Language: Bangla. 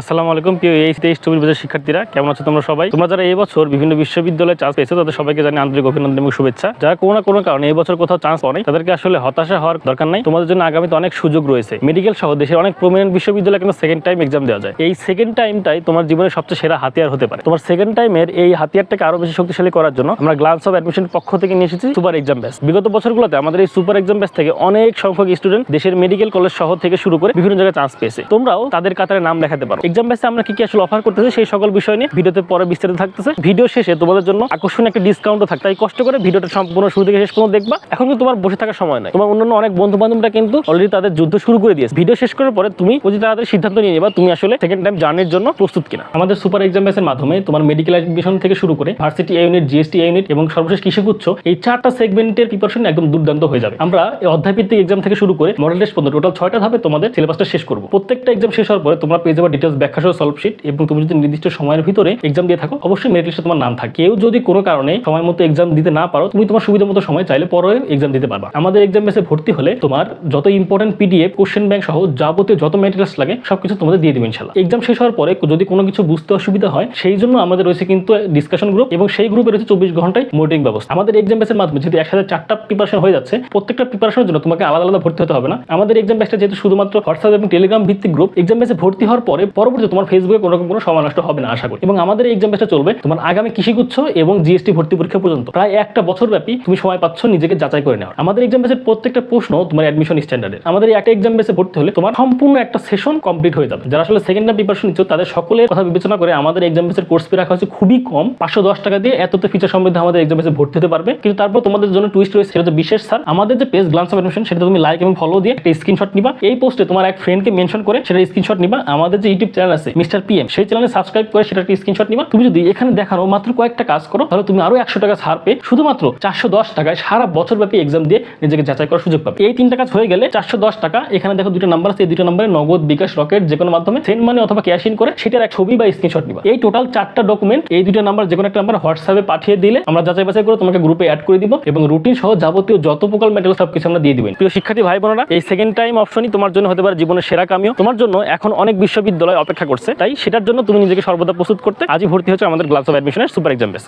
আসসালামু আলাইকুম প্রিয় এই তেইশ চব্বিশ বছর শিক্ষার্থীরা কেমন আছো তোমরা সবাই? তোমরা যারা এই বছর বিভিন্ন বিশ্ববিদ্যালয়ে চান্স পেয়েছ তাদের সবাইকে জানি আন্তরিক অভিনন্দন এবং শুভেচ্ছা। যারা কোনো না কোনো কারণে এই বছর কোথাও চান্স পাও নাই, তাদেরকে আসলে হতাশা হওয়ার দরকার নাই। তোমাদের জন্য আগামীতে অনেক সুযোগ রয়েছে। মেডিকেল সহ দেশের অনেক প্রমিনেন্ট বিশ্ববিদ্যালয়ে কিন্তু সেকেন্ড টাইম এক্সাম দেওয়া যায়। এই সেকেন্ড টাইমটাই তোমার জীবনের সবচেয়ে সেরা হাতিয়ার হতে পারে। তোমার সেকেন্ড টাইমের এই হাতিয়ারটাকে আরও বেশি শক্তিশালী করার জন্য আমরা গ্লান্স অফ অ্যাডমিশন পক্ষ থেকে নিয়ে এসেছি সুপার এক্সাম ব্যাচ বিগত বছরগুলোতে আমাদের এই সুপার এক্সাম ব্যাচ থেকে অনেক সংখ্যক স্টুডেন্ট দেশের মেডিকেল কলেজ শহর থেকে শুরু করে বিভিন্ন জায়গায় চান্স পেয়েছে। তোমরাও তাদের কাতারে নাম দেখাতে পারো। এক্সাম ব্যাচে আমরা কি কি আসলে অফার করতেছি সেই সকল বিষয় নিয়ে ভিডিওতে পরে বিস্তারিত থাকতেছে। ভিডিও শেষে তোমাদের জন্য আকর্ষণীয় একটা ডিসকাউন্টও থাকে তাই কষ্ট করে ভিডিওটা সম্পূর্ণ শুরু থেকে শেষ পর্যন্ত দেখবা। এখন কিন্তু তোমার বসে থাকার সময় নাই। তোমার অন্যান্য অনেক বন্ধু বান্ধবরা কিন্তু অলরেডি তাদের যুদ্ধ শুরু করে দিয়েছে। ভিডিও শেষ করার পরে তুমি অতি তাড়াতাড়ি সিদ্ধান্ত নিয়ে নেবা তুমি আসলে সেকেন্ড টাইম জার্নির জন্য প্রস্তুত কিনা। আমাদের সুপার এক্সাম ব্যাচের মাধ্যমে তোমার মেডিকেল এডমিশন থেকে শুরু করে ভার্সিটি ইউনিট জিএসটি ইউনিট এবং সর্বশেষ কৃষি গুচ্ছ এই চারটা সেগমেন্টের প্রিপারেশন একদম দুর্দান্ত হয়ে যাবে। আমরা এই অধ্যায় ভিত্তিক এক্সাম থেকে শুরু করে মডেল টেস্ট পর্যন্ত টোটাল ছয়টা ধাপে তোমাদের সিলেবাসটা শেষ করব। প্রত্যেকটা এক্সাম শেষ হওয়ার পরে তোমরা পেয়ে যাবে ডিটেলস ব্যাখ্যা সহ সলভ শিট এবং তুমি যদি নির্দিষ্ট সময়ের ভিতরে এক্সাম দিয়ে থাকো, অবশ্যই মেরিট লিস্টে তোমার নাম থাকে। কেউ যদি কোনো কারণে সময় মতো এক্সাম দিতে না পারো, তুমি তোমার সুবিধা মতো সময় চাইলে পরে এক্সাম দিতে পারবা। আমাদের এক্সাম বেসে ভর্তি হলে তোমার যত ইম্পর্টেন্ট পিডিএফ কোশ্চেন ব্যাংক সহ যাবতীয় যত মেটেরিয়ালস লাগে, সবকিছু তোমাদের দিয়ে দিবেন ইনশাল্লাহ এক্সাম শেষ হওয়ার পরে যদি কোনো কিছু বুঝতে অসুবিধা হয়, সেই জন্য আমাদের রয়েছে কিন্তু ডিসকাশন গ্রুপ এবং সেই গ্রুপে রয়েছে চব্বিশ ঘন্টায় মোটিং ব্যবস্থা। আমাদের এক্সাম বেসের মাধ্যমে যেহেতু একসাথে চারটা প্রিপারেশন হয়ে যাচ্ছে, প্রত্যেকটা প্রিপারেশনের জন্য তোমাকে আলাদা আলাদা ভর্তি হতে হবে না। আমাদের এক্সাম বেসটা যেহেতু শুধুমাত্র হোয়াটসঅ্যাপ এবং টেলিগ্রাম ভিত্তিক গ্রুপ এক্সাম বেসে ভর্তি হওয়ার পরে পরবর্তী তোমার ফেসবুকে কোনো রকম কোনো সময় নষ্ট হবে না, আশা করি। এবং আমাদের এই এক্সাম চলবে তোমার আগামী কৃষিগুচ্ছ এবং জিএসটি ভর্তি পরীক্ষা পর্যন্ত। প্রায় একটা বছর ব্যাপী তুমি সময় পাচ্ছ নিজেকে যাচাই করে নেওয়া আমাদের এক্সাম বেসের প্রত্যেকটা প্রশ্ন তোমার অ্যাডমিশন স্ট্যান্ডার্ডের আমাদের একটা এক্সাম বেসে ভর্তি হলে তোমার সম্পূর্ণ একটা সেশন কমপ্লিট হয়ে যাবে। যারা আসলে সেকেন্ড টাইম প্রিপারেশন নিচ্ছ, তাদের সকলের কথা বিবেচনা করে আমাদের এক্সাম বেসের কোর্স ফি রাখা হচ্ছে খুবই কম। পাঁচশো দশ টাকা দিয়ে এত তো ফিচার সমৃদ্ধ আমাদের এক্সাম বেসে ভর্তি হতে পারবে। কিন্তু তারপর তোমাদের জন্য টুইস্ট রয়েছে, সেটা হচ্ছে বিশেষ স্যার আমাদের যে পেজ গ্লান্স অফ অ্যাডমিশন সেটা তুমি লাইক এবং ফলো দিয়ে একটা স্ক্রিনশট নিবা। এই পোস্টে তোমার এক ফ্রেন্ডকে মেনশন করে সেটা স্ক্রিনশট নিবা। আমাদের যে ইউটিউব চ্যানেল আছে মিস্টার পিএম সেই চ্যানেলে সাবস্ক্রাইব করে সেটা একটা স্ক্রিনশট নিবা। তুমি যদি এখানে দেখানো মাত্র কয়েকটা কাজ করো, তাহলে তুমি আরও একশো টাকা ছাড় পেয়ে শুধুমাত্র চারশো দশ টাকায় সারা বছর ব্যাপী এক্সাম দিয়ে নিজেকে যাচাই করার সুযোগ পাবে। এই তিনটা কাজ হয়ে গেলে চারশো দশ টাকা, এখানে দেখো দুটো নাম্বার আছে, এই দুটো নাম্বারে নগদ, বিকাশ, রকেট যে কোনো মাধ্যমে সেন্ড মানি অথবা ক্যাশ ইন করে সেটার এক ছবি বা স্ক্রিনশট নিবা। এই টোটাল চারটা ডকুমেন্ট এই দুটো নাম্বার যে কোনো একটা নাম্বার হোয়াটসঅ্যাপে পাঠিয়ে দিলে আমরা যাচাই বাছাই করে তোমাকে গ্রুপে অ্যাড করে দিব এবং রুটিন সহ যাবতীয় যত প্রকার মেটেরিয়াল সব কিছু আমরা দিয়ে দিবেন। প্রিয় শিক্ষার্থী ভাই বোনেরা এই সেকেন্ড টাইম অপশনই তোমার জন্য হতে পারে জীবনের সেরা কামিও। তোমার জন্য এখন অনেক বিশ্ববিদ্যালয় অপেক্ষা করছে। তাই সেটার জন্য তুমি নিজেকে সর্বদা প্রস্তুত করতে আজই ভর্তি হচ্ছে আমাদের গ্লাভস অফ অ্যাডমিশনের সুপার এক্সাম বেস